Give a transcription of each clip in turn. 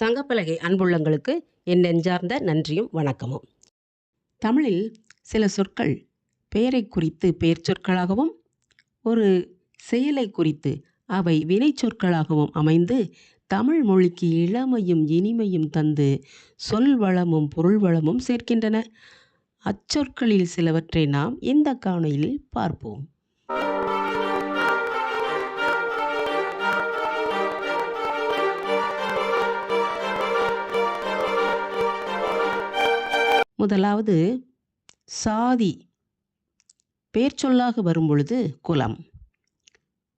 சங்கப்பலகை அன்புள்ளங்களுக்கு என் நெஞ்சார்ந்த நன்றியும் வணக்கமும். தமிழில் சில சொற்கள் பெயரை குறித்து பெயர் சொற்களாகவும் ஒரு செயலை குறித்து அவை வினைச்சொற்களாகவும் அமைந்து தமிழ் மொழிக்கு இளமையும் இனிமையும் தந்து சொல் வளமும் பொருள் வளமும் சேர்க்கின்றன. அச்சொற்களில் சிலவற்றை நாம் இந்த காணொலியில் பார்ப்போம். முதலாவது சாதி பெயர் சொல்லாக வரும் பொழுது குலம்.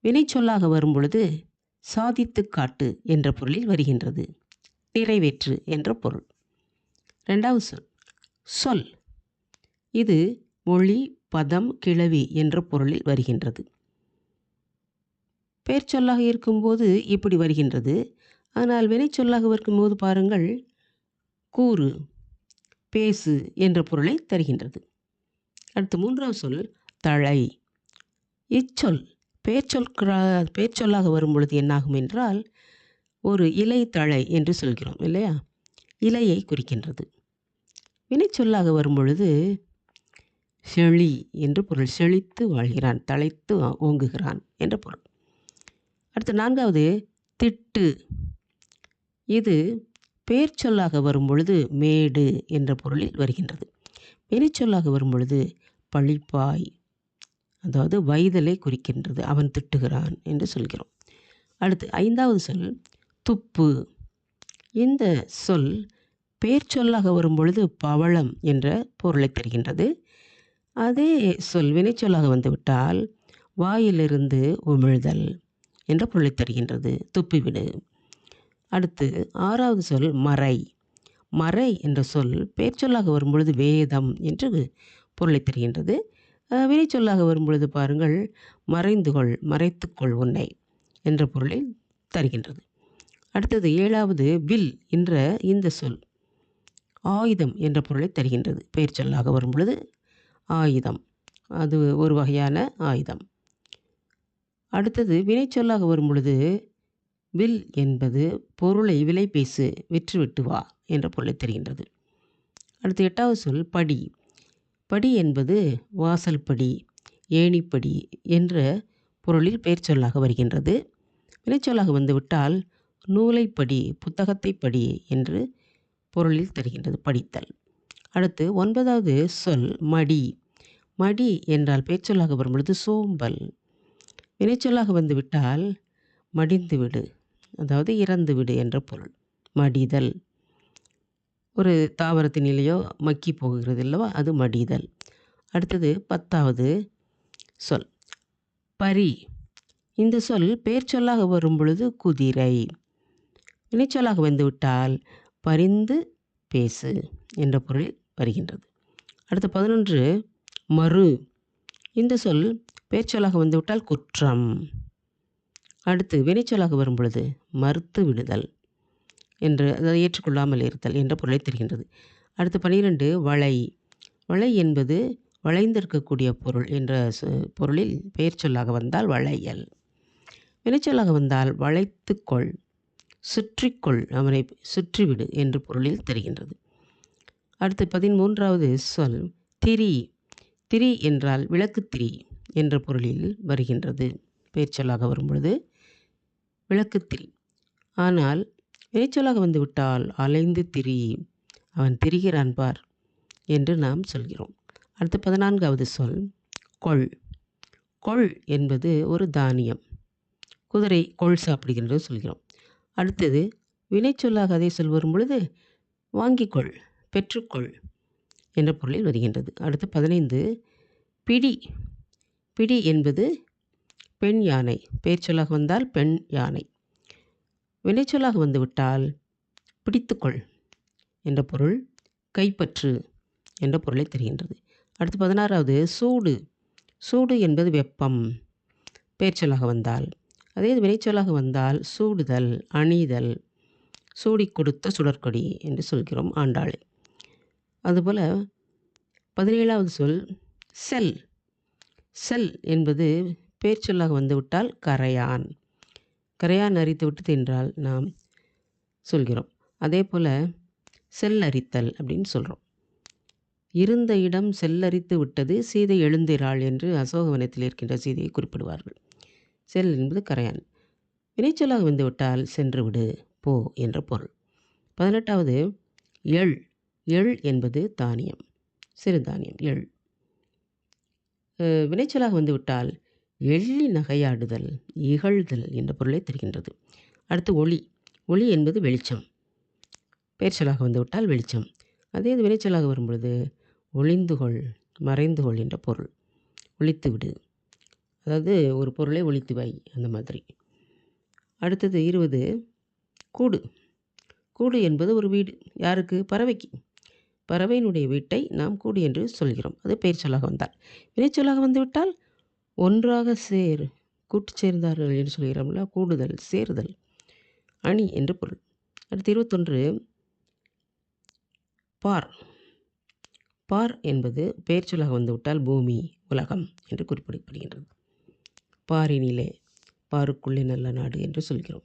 வினைச்சொல்லாக வரும் பொழுது சாதித்து காட்டு என்ற பொருளில் வருகின்றது. நிறைவேற்று என்ற பொருள். ரெண்டாவது சொல். சொல். இது மொழி பதம் கிளவி என்ற பொருளில் வருகின்றது. பெயர் சொல்லாக இருக்கும்போது இப்படி வருகின்றது. ஆனால் வினைச்சொல்லாக இருக்கும்போது பாருங்கள் கூறு. பேசு என்ற பொருளை தருகின்றது. அடுத்து மூன்றாவது சொல் தழை. இச்சொல் பேச்சொல் பேச்சொல்லாக வரும் பொழுது என்னாகும் என்றால் ஒரு இலை தழை என்று சொல்கிறோம் இல்லையா? இலையை குறிக்கின்றது. வினைச்சொல்லாக வரும் பொழுது செழி என்று பொருள் செழித்து வாழ்கிறான் தழைத்து ஓங்குகிறான் என்ற பொருள். அடுத்து நான்காவது திட்டு. இது பேர்ச்சொல்லாக வரும்பொழுது வரும் பொழுது மேடு என்ற பொருளில் வருகின்றது. வினைச்சொல்லாக வரும்பொழுது பழிப்பாய் அதாவது வைதலை குறிக்கின்றது. அவன் திட்டுகிறான் என்று சொல்கிறோம். அடுத்து ஐந்தாவது சொல் துப்பு. இந்த சொல் பேர்ச்சொல்லாக வரும்பொழுது பவளம் என்ற பொருளை தருகின்றது. அதே சொல் வினைச்சொல்லாக வந்துவிட்டால் வாயிலிருந்து உமிழ்தல் என்ற பொருளை தருகின்றது. துப்பிவிடு. அடுத்து ஆறாவது சொல் மறை. மறை என்ற சொல் பெயர்ச்சொல்லாக வரும்பொழுது வேதம் என்று பொருளை தருகின்றது. வினைச்சொல்லாக வரும்பொழுது பாருங்கள் மறைந்துகொள் மறைத்துக்கொள் உன்னை என்ற பொருளை தருகின்றது. அடுத்தது ஏழாவது வில் என்ற இந்த சொல் ஆயுதம் என்ற பொருளை தருகின்றது. பெயர் சொல்லாக வரும்பொழுது ஆயுதம். அது ஒரு வகையான ஆயுதம். அடுத்தது வினைச்சொல்லாக வரும் பொழுது வில் என்பது பொருளை விலை பேசு விற்றுவிட்டு வா என்ற பொருளை தருகின்றது. அடுத்து எட்டாவது சொல் படி. படி என்பது வாசல் படி ஏணிப்படி என்ற பொருளில் பெயர் சொல்லாக வருகின்றது. வினைச்சொல்லாக வந்துவிட்டால் நூலைப்படி புத்தகத்தை படி என்று பொருளில் தருகின்றது படித்தல். அடுத்து ஒன்பதாவது சொல் மடி. மடி என்றால் பேச்சொல்லாக வரும் பொழுது சோம்பல். வினைச்சொல்லாக வந்துவிட்டால் மடிந்து விடு அதாவது இறந்து விடு என்ற பொருள். மடிதல். ஒரு தாவரத்தினிலேயோ மக்கி போகிறது அல்லவா? அது மடிதல். அடுத்தது பத்தாவது சொல். பரி. இந்த சொல் பெயர் சொல்லாக வரும் பொழுது குதிரை. வினைச்சொல்லாக வந்துவிட்டால் பரிந்து பேசு என்ற பொருளில் வருகின்றது. அடுத்த பதினொன்று மறு. இந்த சொல் பேச்சொல்லாக வந்துவிட்டால் குற்றம். அடுத்து வினைச்சொல்லாக வரும் பொழுது மறுத்து விடுதல் என்று அதாவது ஏற்றுக்கொள்ளாமல் இருத்தல் என்ற பொருளை தெரிகின்றது. அடுத்து பனிரெண்டு வளை. வளை என்பது வளைந்திருக்கக்கூடிய பொருள் என்ற பொருளில் பெயர் சொல்லாக வந்தால் வளையல். வினைச்சொல்லாக வந்தால் வளைத்துக்கொள் சுற்றிக்கொள் அவனை சுற்றிவிடு என்று பொருளில் தெரிகின்றது. அடுத்து பதிமூன்றாவது சொல் திரி. திரி என்றால் விளக்கு திரி என்ற பொருளில் வருகின்றது. பெயர் சொல்லாக வரும்பொழுது விளக்குத்திரி ஆனால் வினைச்சொல்லாக வந்துவிட்டால் அலைந்து திரி அவன் திரிகிறான் பார் என்று நாம் சொல்கிறோம். அடுத்து பதினான்காவது சொல் கொள் கொள் என்பது ஒரு தானியம். குதிரை கொள் சாப்பிடுகின்றது சொல்கிறோம். அடுத்தது வினைச்சொல்லாக அதை சொல் வரும் பொழுது வாங்கிக்கொள் பெற்றுக்கொள் என்ற பொருளில் வருகின்றது. அடுத்து பதினைந்து பிடி பிடி என்பது பெண் யானை. பெயர் வந்தால் பெண் யானை. வினைச்சொல்லாக வந்துவிட்டால் பிடித்துக்கொள் என்ற பொருள் கைப்பற்று என்ற பொருளை தெரிகின்றது. அடுத்து பதினாறாவது சூடு. சூடு என்பது வெப்பம். பெயர் வந்தால். அதே வினைச்சொல்லாக வந்தால் சூடுதல் அணிதல். சூடி கொடுத்த சுடற்கொடி என்று சொல்கிறோம் ஆண்டாள். அதுபோல் பதினேழாவது சொல் செல். செல் என்பது பேச்சொல்லாக சொல்லாக வந்துவிட்டால் கரையான். கரையான் அரித்து விட்டு தின்றால் நாம் சொல்கிறோம். அதே போல் செல்லரித்தல் அப்படின்னு சொல்கிறோம் இருந்த இடம் செல்லரித்து விட்டது சீதை எழுந்திராள் என்று அசோகவனத்தில் இருக்கின்ற சீதையை குறிப்பிடுவார்கள். செல் என்பது கரையான். வினைச்சொல்லாக வந்து விட்டால் சென்று விடு போ என்ற பொருள். பதினெட்டாவது எள். எள் என்பது தானியம் சிறுதானியம். எள். வினைச்சொலாக வந்துவிட்டால் வந்து விட்டால் எள்ளி நகையாடுதல் இகழ்தல் என்ற பொருளை தருகின்றது. அடுத்து ஒளி. ஒளி என்பது வெளிச்சம். பெயர்ச்சொல்லாக வந்துவிட்டால் வெளிச்சம். அதே இது வினைச்சொல்லாக வரும்பொழுது ஒளிந்துகொள் மறைந்துகொள் என்ற பொருள். ஒழித்து விடு. அதாவது ஒரு பொருளை ஒழித்து வை அந்த மாதிரி. அடுத்தது இருபது. கூடு. கூடு என்பது ஒரு வீடு. யாருக்கு? பறவைக்கு. பறவையினுடைய வீட்டை நாம் கூடு என்று சொல்கிறோம். அது பெயர் சொல்லாக வந்தால். வினைச்சொல்லாக வந்துவிட்டால் ஒன்றாக சேர் கூட்டு சேர்ந்தார்கள் என்று சொல்கிறோம்ல கூடுதல் சேருதல் அணி என்று பொருள். அடுத்து இருபத்தொன்று பார். பார் என்பது பெயர் சொல்லாக வந்துவிட்டால் பூமி உலகம் என்று குறிப்பிடப்படுகின்றது. பாரினிலே பாருக்குள்ளே நல்ல நாடு என்று சொல்கிறோம்.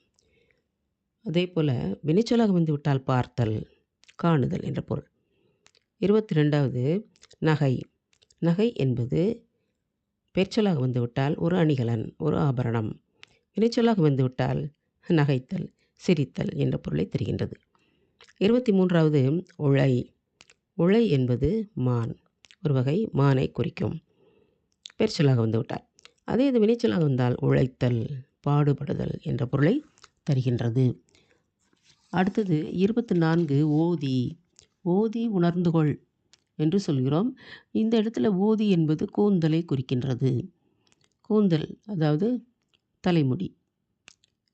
அதே போல் வினைச்சொலாக வந்துவிட்டால் பார்த்தல் காணுதல் என்ற பொருள். இருபத்தி ரெண்டாவது நகை. நகை என்பது பெயர்ச்சொல்லாக வந்துவிட்டால் ஒரு அணிகலன் ஒரு ஆபரணம். வினைச்சொல்லாக வந்துவிட்டால் நகைத்தல் சிரித்தல் என்ற பொருளை தருகின்றது. இருபத்தி மூன்றாவது உழை. உழை என்பது மான். ஒரு வகை மானை குறிக்கும். பெயர்ச்சொல்லாக வந்துவிட்டால். அதே இது வினைச்சொல்லாக வந்தால் உழைத்தல் பாடுபடுதல் என்ற பொருளை தருகின்றது. அடுத்தது இருபத்தி நான்கு ஓதி. ஓதி உணர்ந்துகொள். என்று சொல்கிறோம். இந்த இடத்துல ஓதி என்பது கூந்தலை குறிக்கின்றது. கூந்தல் அதாவது தலைமுடி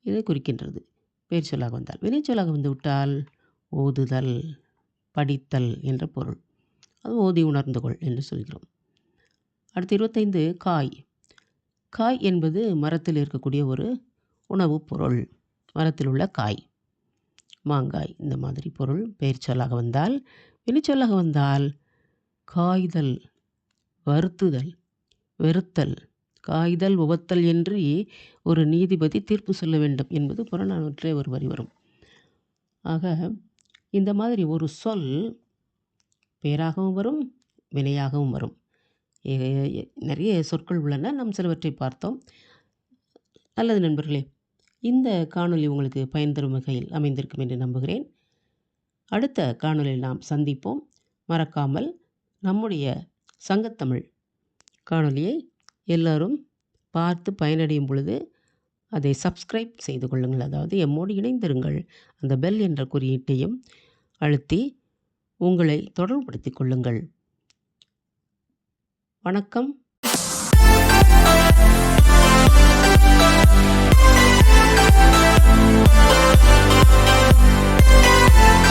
இதை குறிக்கின்றது. பேர் சொல்லாக வந்தால் வினைச்சொல்லாக வந்து விட்டால் ஓதுதல் படித்தல் என்ற பொருள். அது ஓதி உணர்ந்து கொள் என்று சொல்கிறோம். அடுத்து இருபத்தைந்து காய். காய் என்பது மரத்தில் இருக்கக்கூடிய ஒரு உணவுப் பொருள். மரத்தில் உள்ள காய். மாங்காய் இந்த மாதிரி பொருள். பெயர் சொல்லாக வந்தால் வினைச்சொல்லாக வந்தால் காய்தல் வருத்துதல் வெறுத்தல். காய்தல் உவத்தல் என்று ஒரு நீதிபதி தீர்ப்பு சொல்ல வேண்டும் என்பது புறநானூற்றே ஒரு வரி வரும். ஆக இந்த மாதிரி ஒரு சொல் பெயராகவும் வரும் வினையாகவும் வரும். நிறைய சொற்கள் உள்ளன நாம் சிலவற்றை பார்த்தோம். நல்லது நண்பர்களே இந்த காணொலி உங்களுக்கு பயன் தரும் வகையில் அமைந்திருக்கும் என்று நம்புகிறேன். அடுத்த காணொலியில் நாம் சந்திப்போம். மறக்காமல் நம்முடைய சங்கத்தமிழ் காணொலியை எல்லோரும் பார்த்து பயனடையும் பொழுது அதை சப்ஸ்கிரைப் செய்து கொள்ளுங்கள். அதாவது எம்மோடு இணைந்திருங்கள். அந்த பெல் என்ற குறியீட்டையும் அழுத்தி உங்களை தொடர்புபடுத்திக் கொள்ளுங்கள். வணக்கம். Thank you.